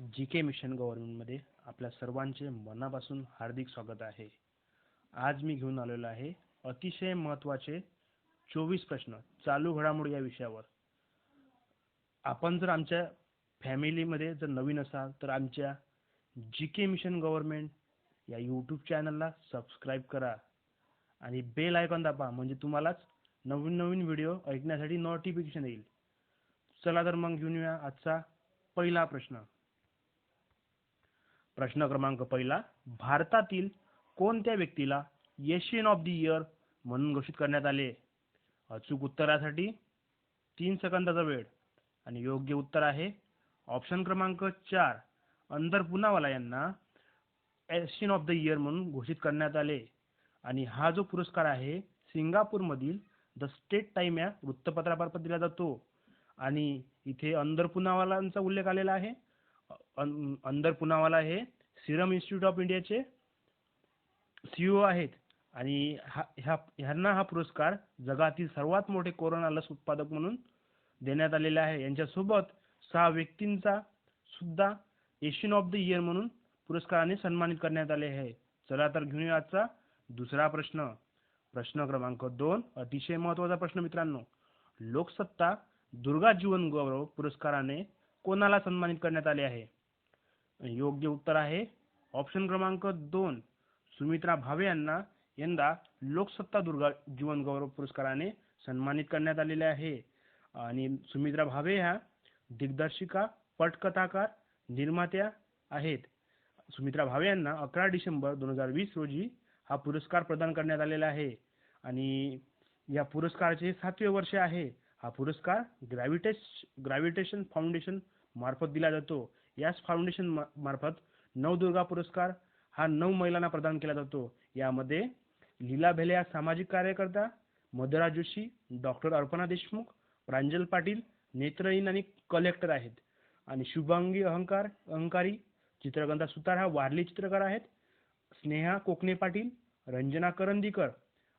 जी K mission गव्हर्नमेंटमध्ये आपल्या सर्वांचे मनापासून हार्दिक स्वागत आहे. आज मी घेऊन आलेलो आहे अतिशय महत्त्वाचे चोवीस प्रश्न चालू घडामोडी या विषयावर. आपण जर आमच्या फॅमिलीमध्ये जर नवीन असाल तर आमच्या जी के मिशन गव्हर्नमेंट या यूट्यूब चॅनलला सबस्क्राईब करा आणि बेल आयकॉन दाबा म्हणजे तुम्हालाच नवीन नवीन व्हिडिओ ऐकण्यासाठी नोटिफिकेशन येईल. चला तर मग घेऊन येऊया आजचा पहिला प्रश्न. प्रश्न क्रमांक पहिला भारतातील कोणत्या व्यक्तीला एशियन ऑफ द इयर म्हणून घोषित करण्यात आले? अचूक उत्तरासाठी तीन सेकंदाचा वेळ आणि योग्य उत्तर आहे. ऑप्शन क्रमांक चार अंदर पुनावाला यांना एशियन ऑफ द इयर म्हणून घोषित करण्यात आले. आणि हा जो पुरस्कार आहे सिंगापूरमधील द स्टेट टाइम या वृत्तपत्रामार्फत दिला जातो. आणि इथे अंदर पुनावालांचा उल्लेख आलेला आहे. अं- अंदर पुनावाला हे सिरम इन्स्टिट्यूट ऑफ इंडियाचे सीईओ आहेत. आणि हा ह्या ह्यांना हा पुरस्कार जगातील सर्वात मोठे कोरोना लस उत्पादक म्हणून देण्यात आलेला आहे. यांच्यासोबत सहा व्यक्तींचा सुद्धा एशियन ऑफ द इयर म्हणून पुरस्काराने सन्मानित करण्यात आले आहे. चला तर घेऊन आजचा दुसरा प्रश्न. प्रश्न क्रमांक दोन अतिशय महत्त्वाचा प्रश्न मित्रांनो. लोकसत्ता दुर्गा जीवन गौरव पुरस्काराने कोणाला सन्मानित करण्यात आले आहे? योग्य उत्तर आहे. ऑप्शन क्रमांक दोन सुमित्रा भावे यांना यंदा लोकसत्ता दुर्गा जीवन गौरव पुरस्काराने सन्मानित करण्यात आलेले आहे. आणि सुमित्रा भावे ह्या दिग्दर्शिका पटकथाकार निर्मात्या आहेत. सुमित्रा भावे यांना अकरा डिसेंबर दोन हजार वीस रोजी हा पुरस्कार प्रदान करण्यात आलेला आहे. आणि या पुरस्काराचे सातवे वर्ष आहे. हा पुरस्कार ग्रॅव्हिटेश ग्रॅव्हिटेशन फाउंडेशन मार्फत दिला जातो. याच फाउंडेशन मार्फत नवदुर्गा पुरस्कार हा नऊ महिलांना प्रदान केला जातो. यामध्ये लीला भेले या सामाजिक कार्यकर्ता मधुरा जोशी डॉक्टर अर्पणा देशमुख प्रांजल पाटील नेत्रहीन आणि कलेक्टर आहेत. आणि शुभांगी अहंकार अहंकारी चित्रगंधा सुतार हा वारली चित्रकार आहेत. स्नेहा कोकणे पाटील रंजना करंदीकर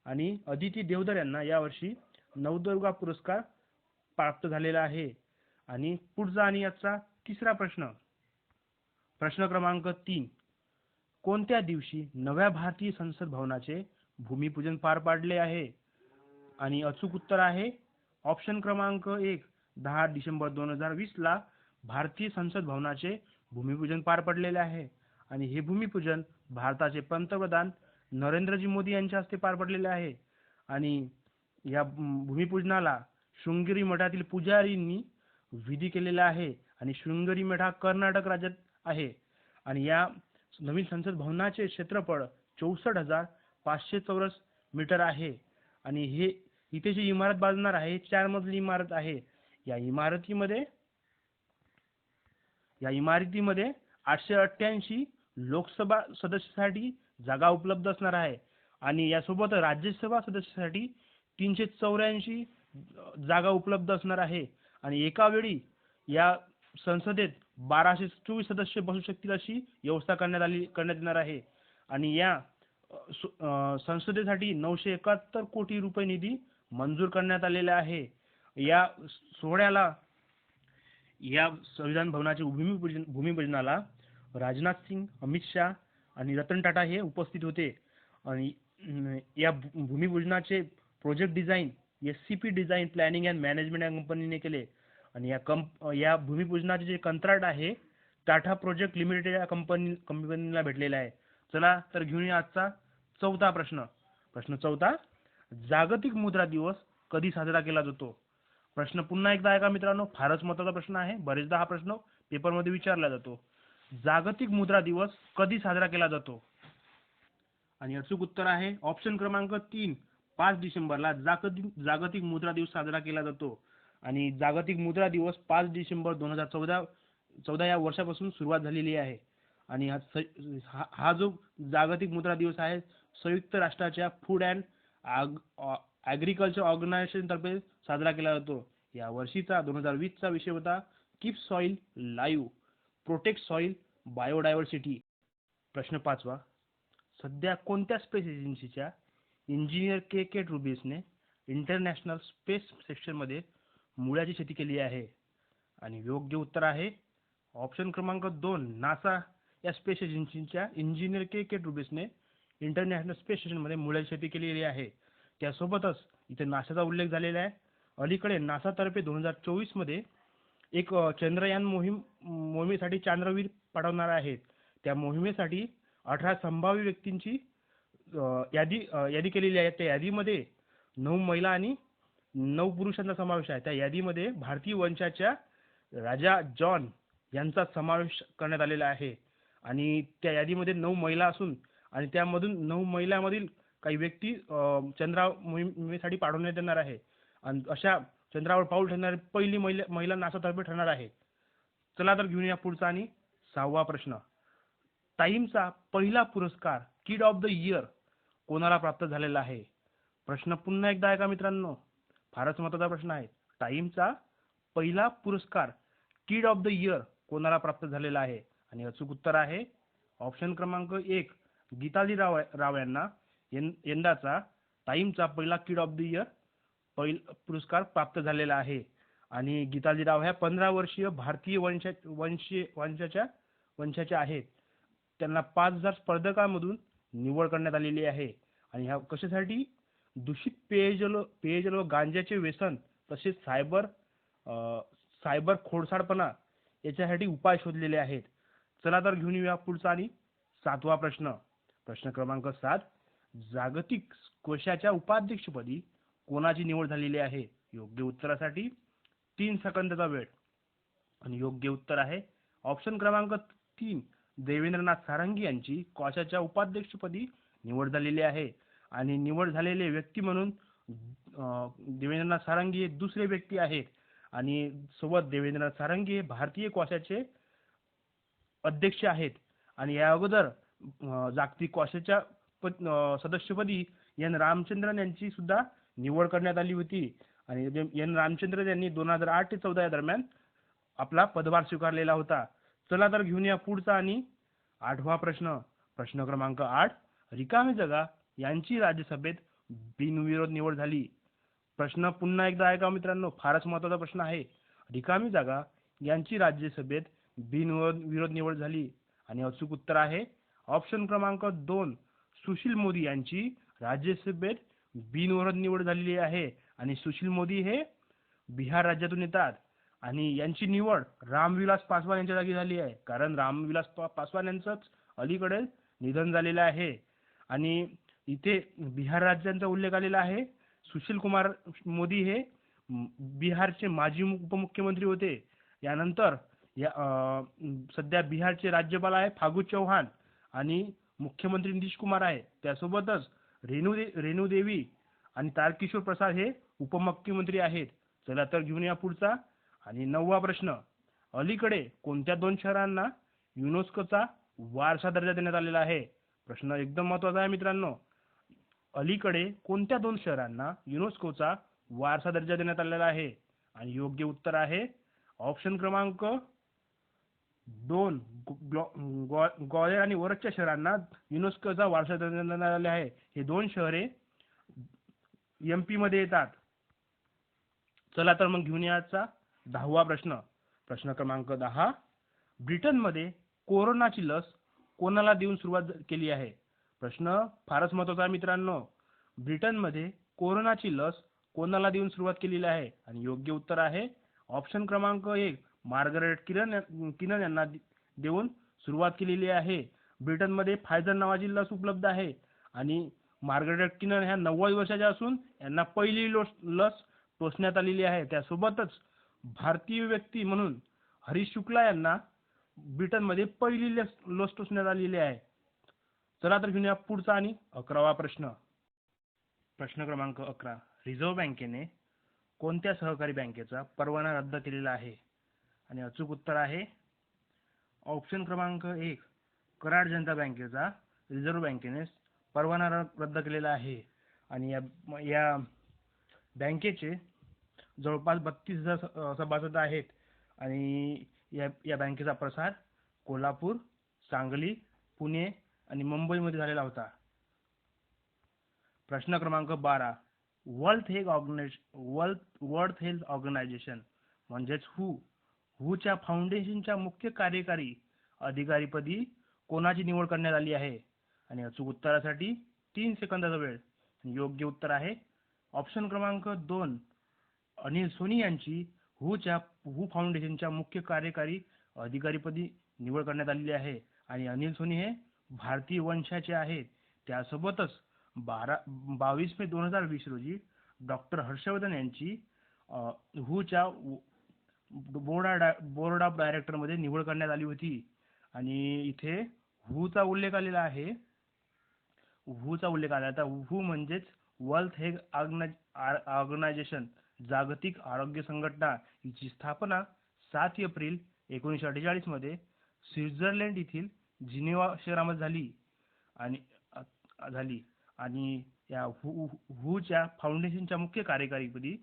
आणि अदिती देवधर यांना यावर्षी नवदुर्गा पुरस्कार प्राप्त झालेला आहे. आणि पुढचा आणि याचा तिसरा प्रश्न प्रश्न क्रमांक तीन. कोणत्या दिवशी नव्या भारतीय संसद भवनाचे भूमिपूजन पार पाडले आहे? आणि अचूक उत्तर आहे ऑप्शन क्रमांक एक दहा डिसेंबर दोन हजार वीस ला भारतीय संसद भवनाचे भूमिपूजन पार पडलेले आहे. आणि हे भूमिपूजन भारताचे पंतप्रधान नरेंद्रजी मोदी यांच्या हस्ते पार पडलेले आहे. आणि या भूमिपूजनाला शृंगेरी मठातील पुजारींनी विधी केलेला आहे. आणि शृंगेरी मठ हा कर्नाटक राज्यात आहे. आणि या नवीन संसद भवनाचे क्षेत्रफळ चौसष्ट हजार पाचशे चौरस मीटर आहे. आणि हे इथे जी इमारत बांधणार आहे चार मजली इमारत आहे. या इमारतीमध्ये या इमारतीमध्ये आठशे अठ्ठ्याऐंशी लोकसभा सदस्यासाठी जागा उपलब्ध असणार आहे. आणि यासोबत राज्यसभा सदस्यासाठी तीनशे चौऱ्याऐंशी जागा उपलब्ध असणार आहे. आणि एका वेळी या संसदेत बाराशे चोवीस सदस्य बसू शकतील अशी व्यवस्था करण्यात आली करण्यात येणार आहे. आणि या संसदेसाठी नऊशे एकाहत्तर कोटी रुपये निधी मंजूर करण्यात आलेला आहे. या सोहळ्याला या संविधान भवनाचे भूमिपूजन भूमिपूजनाला राजनाथ सिंग अमित शाह आणि रतन टाटा हे उपस्थित होते. आणि या भूमिपूजनाचे project design S C P design planning and management या कंपनीने केले. आणि या कंप या भूमिपूजनाचे जे कंत्राट आहे टाटा प्रोजेक्ट लिमिटेड या कंपनी कंपनीला भेटलेलं आहे. चला तर घेऊन या आजचा चौथा प्रश्न. प्रश्न चौथा जागतिक मुद्रा दिवस कधी साजरा केला जातो? प्रश्न पुन्हा एकदा ऐका मित्रांनो फारच महत्त्वाचा प्रश्न आहे. बरेचदा हा प्रश्न पेपरमध्ये विचारला जातो. जागतिक मुद्रा दिवस कधी साजरा केला जातो? आणि अचूक उत्तर आहे ऑप्शन क्रमांक तीन पाच डिसेंबरला जागतिक जागतिक मुद्रा दिवस साजरा केला जातो. आणि जागतिक मुद्रा दिवस पाच डिसेंबर दोन हजार चौदा चौदा या वर्षापासून सुरुवात झालेली आहे. आणि हा स- हा हा जो जागतिक मुद्रा दिवस आहे संयुक्त राष्ट्राच्या फूड अँड ॲग्रिकल्चर ऑर्गनायझेशन तर्फे साजरा केला जातो. या वर्षीचा दोन हजार वीसचा विषय होता keep soil alive protect soil biodiversity प्रश्न पाचवा सध्या कोणत्या स्पेस एजन्सीच्या इंजिनियर के के ट्रुबिसने इंटरनॅशनल स्पेस सेक्शनमध्ये मुळ्याची शेती केली आहे. आणि योग्य उत्तर आहे ऑप्शन क्रमांक दोन नासा या स्पेस एजन्सीच्या इंजिनियर के के ट्रुबिसने इंटरनॅशनल स्पेस स्टेशनमध्ये मुळ्याची शेती केलेली आहे. त्यासोबतच इथे नासाचा उल्लेख झालेला आहे. अलीकडे नासातर्फे दोन हजार चोवीसमध्ये एक चंद्रयान मोहीम मोहिमेसाठी चांद्रवीर पाठवणार आहेत. त्या मोहिमेसाठी अठरा संभाव्य व्यक्तींची यादी यादी केलेली आहे. त्या यादीमध्ये नऊ महिला आणि नऊ पुरुषांचा समावेश आहे. त्या यादीमध्ये भारतीय वंशाच्या राजा जॉन यांचा समावेश करण्यात आलेला आहे. आणि त्या यादीमध्ये नऊ महिला असून आणि त्यामधून नऊ महिलामधील काही व्यक्ती चंद्रा मोहिमेसाठी पाठवण्यात येणार आहे. आणि अशा चंद्रावर पाऊल ठरणारी पहिली महिला महिला नासातर्फे ठरणार आहे. चला तर घेऊन या पुढचा आणि सहावा प्रश्न. टाईमचा पहिला पुरस्कार किड ऑफ द इयर कोणाला प्राप्त झालेला आहे? प्रश्न पुन्हा एकदा ऐका मित्रांनो. फारच महत्त्वाचा प्रश्न आहे. टाइमचा पहिला पुरस्कार किड ऑफ द इयर कोणाला प्राप्त झालेला आहे? आणि अचूक उत्तर आहे ऑप्शन क्रमांक एक गीताजी राव राव यांना. यंदाचा टाइमचा पहिला किड ऑफ द इयर पहिल पुरस्कार प्राप्त झालेला आहे. आणि गीताजी राव ह्या पंधरा वर्षीय भारतीय वंशा वंशी वंशाच्या वंशाच्या आहेत. त्यांना पाच हजार स्पर्धकांमधून निवड करण्यात आलेली आहे. आणि ह्या कशासाठी? दूषित पेयजल पेयजल व गांजाचे व्यसन तसेच सायबर सायबर खोडसाळपणा याच्यासाठी उपाय शोधलेले आहेत. चला तर घेऊन येऊया पुढचा आणि सातवा प्रश्न. प्रश्न क्रमांक सात. जागतिक कोशाच्या उपाध्यक्षपदी कोणाची निवड झालेली आहे? योग्य उत्तरासाठी तीन सेकंदाचा वेळ. आणि योग्य उत्तर आहे ऑप्शन क्रमांक तीन. देवेंद्रनाथ सारंगी यांची कोशाच्या उपाध्यक्षपदी निवड झालेली आहे. आणि निवड झालेले व्यक्ती म्हणून देवेंद्रनाथ सारंगी हे दुसरे व्यक्ती आहेत. आणि सोबत देवेंद्रनाथ सारंगी हे भारतीय क्वाशाचे अध्यक्ष आहेत. आणि या अगोदर जागतिक कोशाच्या पद- सदस्यपदी एन रामचंद्रन यांची सुद्धा निवड करण्यात आली होती. आणि एन रामचंद्रन यांनी दोन हजार आठ ते चौदा या दरम्यान आपला पदभार स्वीकारलेला होता. चला तर घेऊन या पुढचा आणि आठवा प्रश्न. प्रश्न क्रमांक आठ. रिकामी जगा यांची राज्यसभेत बिनविरोध निवड झाली. प्रश्न पुन्हा एकदा ऐका मित्रांनो फारच महत्त्वाचा प्रश्न आहे. रिकामी जागा यांची राज्यसभेत बिनविरोध विरोध निवड झाली. आणि अचूक उत्तर आहे ऑप्शन क्रमांक दोन सुशील मोदी यांची राज्यसभेत बिनविरोध निवड झालेली आहे. आणि सुशील मोदी हे बिहार राज्यातून येतात. आणि यांची निवड रामविलास पासवान यांच्या जागी झाली आहे. कारण रामविलास पासवान यांचंच अलीकडे निधन झालेलं आहे. आणि इथे बिहार राज्यांचा उल्लेख आलेला आहे. सुशील कुमार मोदी हे बिहारचे माजी उपमुख्यमंत्री होते. यानंतर या सध्या बिहारचे राज्यपाल आहे फागू चौहान आणि मुख्यमंत्री नितीश कुमार आहे. त्यासोबतच रेणू दे रेणू देवी आणि तारकिशोर प्रसाद हे उपमुख्यमंत्री आहेत. चला तर घेऊन या पुढचा आणि नववा प्रश्न. अलीकडे कोणत्या दोन शहरांना युनेस्कोचा वारसा दर्जा देण्यात आलेला आहे? प्रश्न एकदम महत्त्वाचा आहे मित्रांनो. अलीकडे कोणत्या दोन शहरांना युनेस्कोचा वारसा दर्जा देण्यात आलेला आहे? आणि योग्य उत्तर आहे ऑप्शन क्रमांक दोन. ग्वालियर ग्वा- आणि वरच्या शहरांना युनेस्कोचा वारसा दर्जा देण्यात आले आहे. हे दोन शहरे एमपी मध्ये येतात. चला तर मग घेऊन याचा दहावा प्रश्न. प्रश्न क्रमांक दहा. ब्रिटनमध्ये कोरोनाची लस कोणाला देऊन सुरुवात केली आहे? प्रश्न फारच महत्त्वाचा आहे मित्रांनो. ब्रिटनमध्ये कोरोनाची लस कोणाला देऊन सुरुवात केलेली आहे? आणि योग्य उत्तर आहे ऑप्शन क्रमांक एक मार्गरेट किरण किरण किनन यांना देऊन सुरुवात केलेली आहे. ब्रिटनमध्ये फायझर नावाची लस उपलब्ध आहे. आणि मार्गरेट किनन ह्या नव्वद वर्षाच्या असून यांना पहिली लोस लस टोचण्यात आलेली आहे. त्यासोबतच भारतीय व्यक्ती म्हणून हरीश शुक्ला यांना ब्रिटनमध्ये पहिली लस लस टोचण्यात आलेली आहे. चला तर घेऊया पुढचा आणि अकरावा प्रश्न. प्रश्न क्रमांक अकरा. रिझर्व्ह बँकेने कोणत्या सहकारी बँकेचा परवाना रद्द केलेला आहे? आणि अचूक उत्तर आहे ऑप्शन क्रमांक एक कराड जनता बँकेचा रिझर्व्ह बँकेने परवाना रद्द केलेला आहे. आणि या या बँकेचे जवळपास बत्तीस हजार स- सभासद आहेत. आणि या या बँकेचा प्रसार कोल्हापूर सांगली पुणे आणि मुंबईमध्ये झालेला होता. प्रश्न क्रमांक बारा. World health organise world world health organization म्हणजेच हू हूच्या फाउंडेशनच्या मुख्य कार्यकारी अधिकारीपदी कोणाची निवड करण्यात आली आहे? आणि अचूक उत्तरासाठी तीन सेकंदाचा वेळ. योग्य उत्तर आहे ऑप्शन क्रमांक दोन. अनिल सोनी यांची हूच्या हू फाउंडेशनच्या मुख्य कार्यकारी अधिकारीपदी निवड करण्यात आलेली आहे. आणि अनिल सोनी हे भारतीय वंशाचे आहेत. त्यासोबतच बारा बावीस मे दोन हजार वीस रोजी डॉक्टर हर्षवर्धन यांची हूच्या बोर्ड बोर्ड ऑफ डायरेक्टरमध्ये निवड करण्यात आली होती. आणि इथे हूचा उल्लेख आलेला आहे. हूचा उल्लेख आला आता हू म्हणजेच वर्ल्ड हेग ऑर्गनायझेशन जागतिक आरोग्य संघटना हिची स्थापना सात एप्रिल एकोणीसशे अठ्ठेचाळीसमध्ये स्वित्झर्लंड येथील जिनेवा शहरामध्ये झाली आणि झाली. आणि या हु हूच्या फाउंडेशनच्या मुख्य कार्यकारीपदी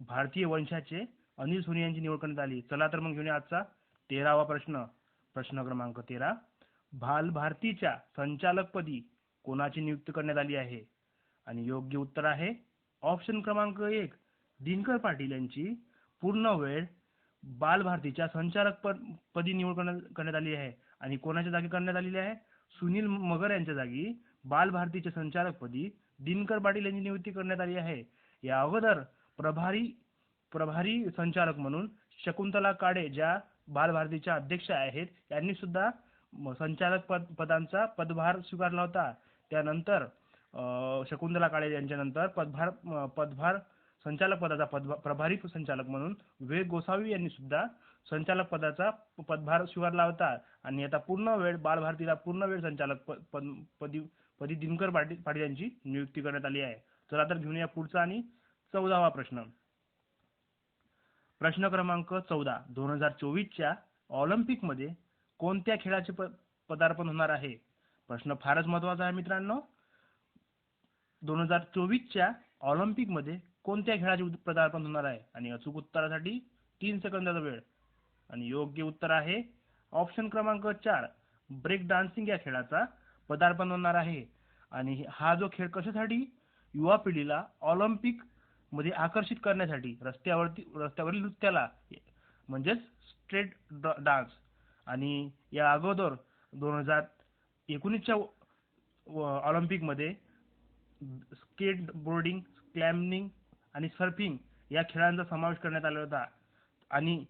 भारतीय वंशाचे अनिल सोनी यांची निवड करण्यात आली. चला तर मग घेऊन आजचा तेरावा प्रश्न. प्रश्न क्रमांक तेरा. भाल भारतीच्या संचालकपदी कोणाची नियुक्ती करण्यात आली आहे? आणि योग्य उत्तर आहे ऑप्शन क्रमांक एक. दिनकर पाटील यांची. पूर्ण वेळ बालभारतीच्या संचालक पदी निवड करण्यात करण्यात आली आहे. आणि कोणाच्या जागी करण्यात आलेली आहे? सुनील मगर यांच्या जागी बालभारतीच्या संचालकपदी दिनकर पाटील यांची नियुक्ती करण्यात आली आहे. या अगोदर प्रभारी प्रभारी संचालक म्हणून शकुंतला काळे ज्या बालभारतीच्या अध्यक्ष आहेत यांनी सुद्धा संचालक पद पदांचा पदभार स्वीकारला होता. त्यानंतर शकुंतला काळे यांच्यानंतर पदभार पदभार संचालक पदाचा पदभार प्रभारी संचालक म्हणून विवेक गोसावी यांनी सुद्धा संचालक पदाचा पदभार स्वीकारला होता. आणि आता पूर्ण वेळ बालभारतीला पूर्ण वेळ संचालक पद पद पदी पदी दिनकर पाटील पाटील यांची नियुक्ती करण्यात आली आहे. चला तर घेऊन या पुढचा आणि चौदावा प्रश्न. प्रश्न क्रमांक चौदा दोन हजार चोवीसच्या ऑलिम्पिकमध्ये कोणत्या खेळाचे पदार्पण होणार आहे? प्रश्न फारच महत्त्वाचा आहे मित्रांनो. दोन हजार चोवीसच्या ऑलिम्पिकमध्ये कोणत्या खेळाचे पदार्पण होणार आहे? आणि अचूक उत्तरासाठी तीन सेकंदाचा वेळ. आणि योग्य उत्तर आहे. ऑप्शन क्रमांक चार ब्रेक डान्सिंग या खेळाचा पदार्पण होणार आहे. आणि हा जो खेळ कशासाठी? युवा पिढीला ऑलिम्पिकमध्ये आकर्षित करण्यासाठी रस्त्यावरती रस्त्यावरील नृत्याला म्हणजेच स्ट्रेट डान्स आणि या अगोदर दोन हजार एकोणीसच्या ऑलिम्पिकमध्ये स्केट बोर्डिंग क्लॅम्बिंग आणि सर्फिंग या खेळांचा समावेश करण्यात आला होता. आणि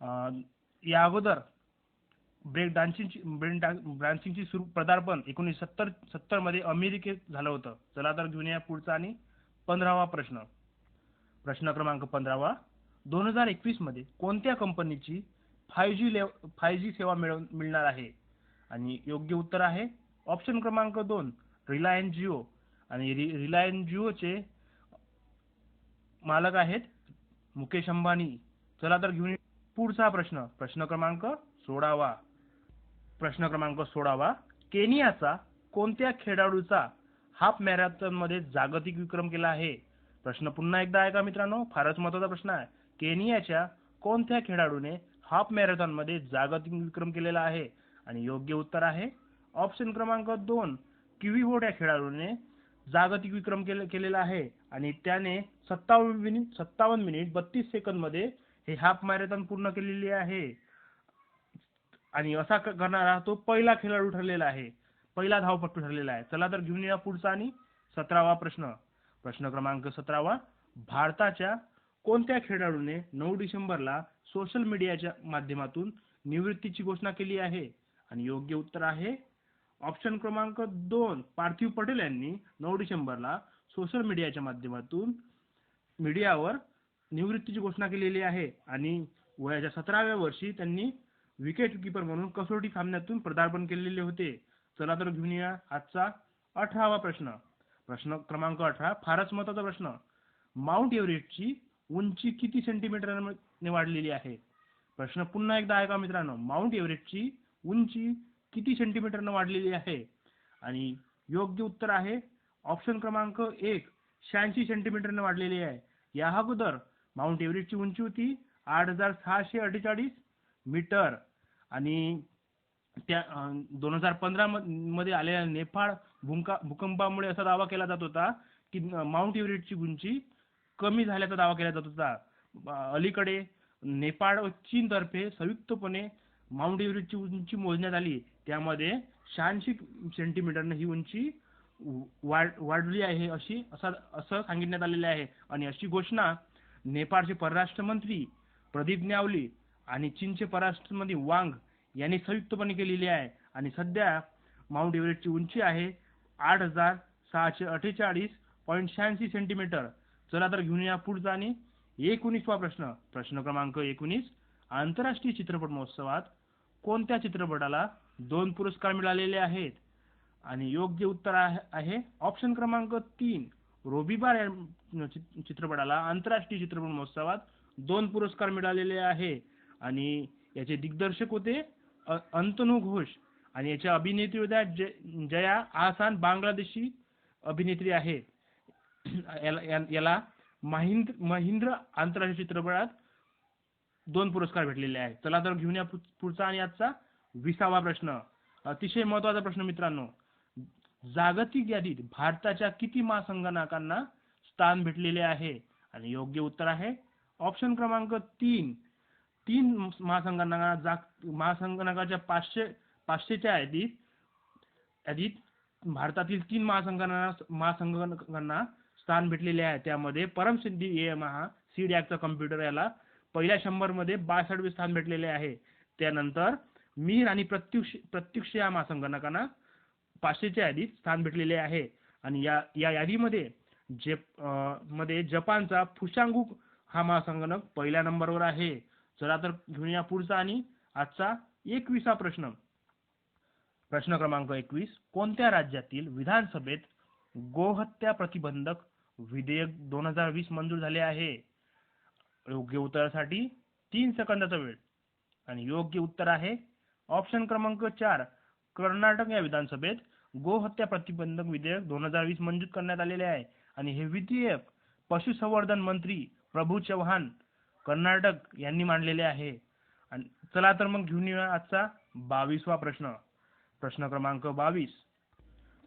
या अगोदर ब्रेक डान्सिंगची ब्रेक डान्सिंगची सुरू पदार्पण एकोणीसशे सत्तर सत्तरमध्ये अमेरिकेत झालं होतं. चला तर घेऊन या पुढचा आणि पंधरावा प्रश्न. प्रश्न क्रमांक पंधरावा. दोन हजार एकवीसमध्ये कोणत्या कंपनीची फाय जी फाय जी सेवा मिळव मिळणार आहे? आणि योग्य उत्तर आहे ऑप्शन क्रमांक दोन रिलायन्स जिओ. आणि रि रिलायन्स जिओचे मालक आहेत मुकेश अंबानी. चला तर घेऊन पुढचा प्रश्न. प्रश्न क्रमांक सोळावा. प्रश्न क्रमांक सोळावा. केनियाचा कोणत्या खेळाडूचा हाफ मॅरेथॉनमध्ये जागतिक विक्रम केला आहे? प्रश्न पुन्हा एकदा आहे का मित्रांनो. फारच महत्त्वाचा प्रश्न आहे. केनियाच्या कोणत्या खेळाडूने हाफ मॅरेथॉनमध्ये जागतिक विक्रम केलेला आहे? आणि योग्य उत्तर आहे. ऑप्शन क्रमांक दोन. किवीबोर्ड या खेळाडूने जागतिक विक्रम केलेला आहे. आणि त्याने सत्तावन्न मिनिट सत्तावन्न मिनिट बत्तीस सेकंदमध्ये हे हाफ मॅरेथॉन पूर्ण केलेली आहे. आणि असा करणारा तो पहिला खेळाडू ठरलेला आहे. पहिला धावपट्टू ठरलेला आहे. चला तर घेऊन या पुढचा आणि सतरावा प्रश्न. प्रश्न क्रमांक सतरावा. भारताच्या कोणत्या खेळाडूने नऊ डिसेंबरला सोशल मीडियाच्या माध्यमातून निवृत्तीची घोषणा केली आहे? आणि योग्य उत्तर आहे ऑप्शन क्रमांक दोन पार्थिव पटेल यांनी नऊ डिसेंबरला सोशल मीडियाच्या माध्यमातून मीडियावर निवृत्तीची घोषणा केलेली आहे. आणि वयाच्या सतराव्या वर्षी त्यांनी विकेट किपर म्हणून कसोटी सामन्यातून पदार्पण केलेले होते. चला तर घेऊन या आजचा अठरावा प्रश्न. प्रश्न क्रमांक अठरा फारच महत्त्वाचा प्रश्न. माउंट एव्हरेस्टची उंची किती सेंटीमीटरने वाढलेली आहे? प्रश्न पुन्हा एकदा ऐका मित्रांनो. माउंट एव्हरेस्टची उंची किती सेंटीमीटरने वाढलेली आहे? आणि योग्य उत्तर आहे. ऑप्शन क्रमांक एक शहाऐंशी सेंटीमीटरने वाढलेली आहे. या अगोदर माउंट एव्हरेस्टची उंची होती आठ हजार सहाशे अठ्ठेचाळीस मीटर. आणि त्या दोन हजार पंधरा मध्ये आलेल्या नेपाळ भूंका भूकंपामुळे असा दावा केला जात होता की माउंट एव्हरेस्टची उंची कमी झाल्याचा दावा केला जात होता. अलीकडे नेपाळ व चीनतर्फे संयुक्तपणे माउंट एव्हरेस्टची उंची मोजण्यात आली. त्यामध्ये शहाऐंशी सेंटीमीटरनं ही उंची वाढ वाढली आहे अशी असं असं सांगितण्यात आलेले आहे. आणि अशी घोषणा नेपाळचे परराष्ट्र मंत्री प्रदीप न्यावली आणि चीनचे परराष्ट्र मंत्री वांग यांनी संयुक्तपणे केलेली आहे. आणि सध्या माउंट एव्हरेस्टची उंची आहे आठ हजार सहाशे अठ्ठेचाळीस पॉईंट शहाऐंशी सेंटीमीटर. चला तर घेऊन या पुढचा आणि एकोणीसवा प्रश्न. प्रश्न क्रमांक एकोणीस. आंतरराष्ट्रीय चित्रपट महोत्सवात कोणत्या चित्रपटाला दोन पुरस्कार मिळालेले आहेत? आणि योग्य उत्तर आहे आहे ऑप्शन क्रमांक तीन. रोबिबार या चित्रपटाला आंतरराष्ट्रीय चित्रपट महोत्सवात दोन पुरस्कार मिळालेले आहे. आणि याचे दिग्दर्शक होते अ- अंतनू घोष. आणि याच्या अभिनेत्री होत्या जया आसान बांगलादेशी अभिनेत्री आहे. याला या- याला महिंद्र महिंद्र आंतरराष्ट्रीय चित्रपटात दोन पुरस्कार भेटलेले आहेत. चला तर घेऊन या पुढचा आणि आजचा विसावा प्रश्न. अतिशय महत्त्वाचा प्रश्न मित्रांनो. जागतिक यादीत भारताच्या किती महासंगणकांना स्थान भेटलेले आहे? आणि योग्य उत्तर आहे. ऑप्शन क्रमांक तीन. तीन महासंगणकांना जाग महासंगणकाच्या पाचशे पाचशेच्या यादीत यादीत भारतातील तीन महासंगणकांना महासंगणकांना स्थान भेटलेले आहे. त्यामध्ये परमसिद्धी सी सीडॅकचा कम्प्युटर याला पहिल्या शंभरमध्ये बासष्टवे स्थान भेटलेले आहे. त्यानंतर मीर आणि प्रत्युष प्रत्युष या महासंगणकांना पाचशेच्या यादीत स्थान भेटलेले आहे. आणि या या यादीमध्ये जेपमध्ये जपानचा फुशांगुक हा महासंगणक पहिल्या नंबरवर आहे. चला तर घेऊया पुढचा आणि आजचा एकविसा प्रश्न. प्रश्न क्रमांक एकवीस. कोणत्या राज्यातील विधानसभेत गोहत्या प्रतिबंधक विधेयक दोन हजार वीस मंजूर झाले आहे? योग्य उत्तरासाठी तीन सेकंदाचा वेळ. आणि योग्य उत्तर आहे. ऑप्शन क्रमांक चार. कर्नाटक या विधानसभेत गोहत्या प्रतिबंधक विधेयक दोन हजार वीस मंजूर करण्यात आलेले आहे. आणि हे विधेयक पशुसंवर्धन मंत्री प्रभू चव्हाण कर्नाटक यांनी मांडलेले आहे. आणि चला तर मग घेऊन येऊया आजचा बावीसवा प्रश्न. प्रश्न क्रमांक बावीस.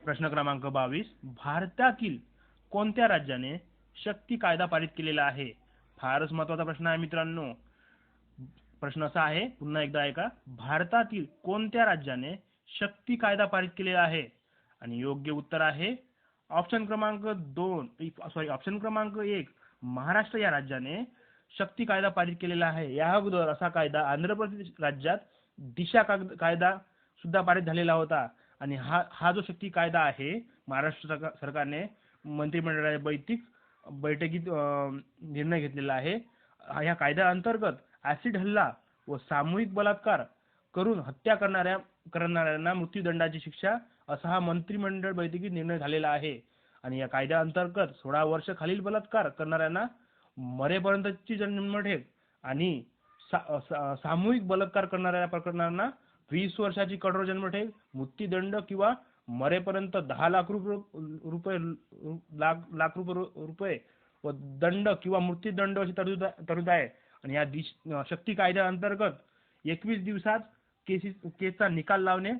प्रश्न क्रमांक बावीस. भारतातील कोणत्या राज्याने शक्ती कायदा पारित केलेला आहे? फारच महत्त्वाचा प्रश्न आहे मित्रांनो. प्रश्न असा आहे पुन्हा एकदा ऐका. भारतातील कोणत्या राज्याने शक्ती कायदा पारित केलेला आहे. आणि योग्य उत्तर आहे. ऑप्शन क्रमांक दोन सॉरी ऑप्शन क्रमांक एक महाराष्ट्र या राज्याने शक्ती कायदा पारित केलेला आहे. या अगोदर असा कायदा आंध्र प्रदेश राज्यात दिशा कायदा सुद्धा पारित झालेला होता. आणि हा हा जो शक्ती कायदा आहे महाराष्ट्र सरकार- सरकारने मंत्रिमंडळाच्या बैठक बैठकीत निर्णय घेतलेला आहे. या कायद्या अंतर्गत ऍसिड हल्ला व सामूहिक बलात्कार करून हत्या करणाऱ्या करणाऱ्यांना मृत्यूदंडाची शिक्षा असा हा मंत्रिमंडळ बैठकीत निर्णय झालेला आहे. आणि या कायद्या अंतर्गत सोळा वर्ष खालील बलात्कार करणाऱ्यांना मरेपर्यंतची जन्मठेप आणि सा- सा- सामूहिक बलात्कार करणाऱ्या प्रकरणांना वीस वर्षाची कठोर जन्मठेप मृत्यूदंड किंवा मरेपर्यंत दहा लाख रुपये लाख लाख रुपये रुपये व दंड किंवा मृत्यूदंड अशी तरतूद तरतूद आहे. आणि या दिश शक्ती कायद्या अंतर्गत एकवीस दिवसात केसी केसचा निकाल लावणे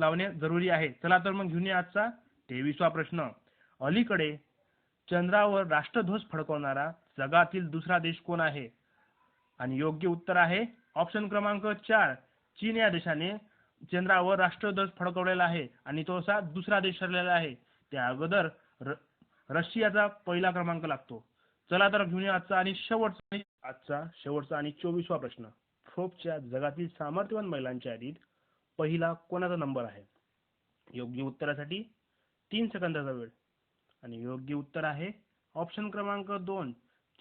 लावणे जरुरी आहे. चला तर मग घेऊन या आजचा तेवीसवा प्रश्न. अलीकडे चंद्रावर राष्ट्रध्वज फडकवणारा जगातील दुसरा देश कोण आहे? आणि योग्य उत्तर आहे ऑप्शन क्रमांक चार. चीन या देशाने चंद्रावर राष्ट्रध्वज फडकवलेला आहे आणि तो असा दुसरा देश ठरलेला आहे. त्या अगोदर रशियाचा पहिला क्रमांक लागतो. चला तर घेऊन आजचा आणि शेवटचा आजचा शेवटचा आणि चोवीसवा प्रश्न. फोर्ब्सच्या जगातील सामर्थ्यवान महिलांच्या यादीत पहिला कोणाचा नंबर आहे? योग्य उत्तरासाठी तीन सेकंदाचा वेळ. आणि योग्य उत्तर आहे ऑप्शन क्रमांक दोन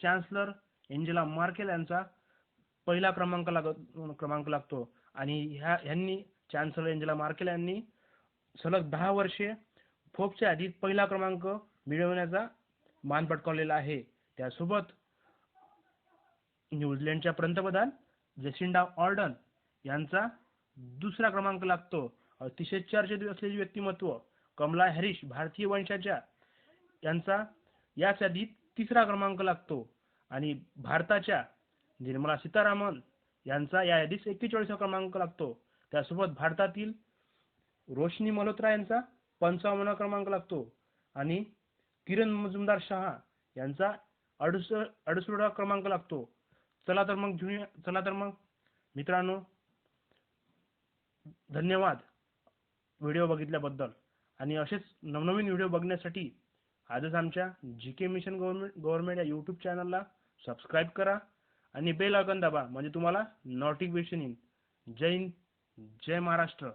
चान्सलर एंजेला मार्केल यांचा पहिला क्रमांक लाग क्रमांक लागतो. आणि ह्या ह्यांनी चान्सलर एंजेला मार्केल यांनी सलग दहा वर्षे फोपच्या यादीत पहिला क्रमांक मिळवण्याचा मान पटकावलेला आहे. त्यासोबत न्यूझीलंडच्या पंतप्रधान जसिंडा ऑर्डन यांचा दुसरा क्रमांक लागतो. अतिशय चर्चेत असलेले व्यक्तिमत्व कमला हॅरिस भारतीय वंशाच्या यांचा याच यादीत तिसरा क्रमांक लागतो. आणि भारताच्या निर्मला सीतारामन यांचा या यादीत एक्केचाळीसा क्रमांक लागतो. त्यासोबत भारतातील रोशनी मल्होत्रा यांचा पंचावन्न क्रमांक लागतो. आणि किरण मजुमदार शहा यांचा अडुस अडुसरा क्रमांक लागतो. चला तर मग घेऊया चला तर मग. मित्रांनो धन्यवाद व्हिडिओ बघितल्याबद्दल. आणि असेच नवनवीन व्हिडिओ बघण्यासाठी आजच आमच्या G K mission government government या यूट्यूब चॅनलला सबस्क्राईब करा आणि बेल आयकॉन दाबा म्हणजे तुम्हाला नोटिफिकेशन येईल. जय हिंद जय महाराष्ट्र.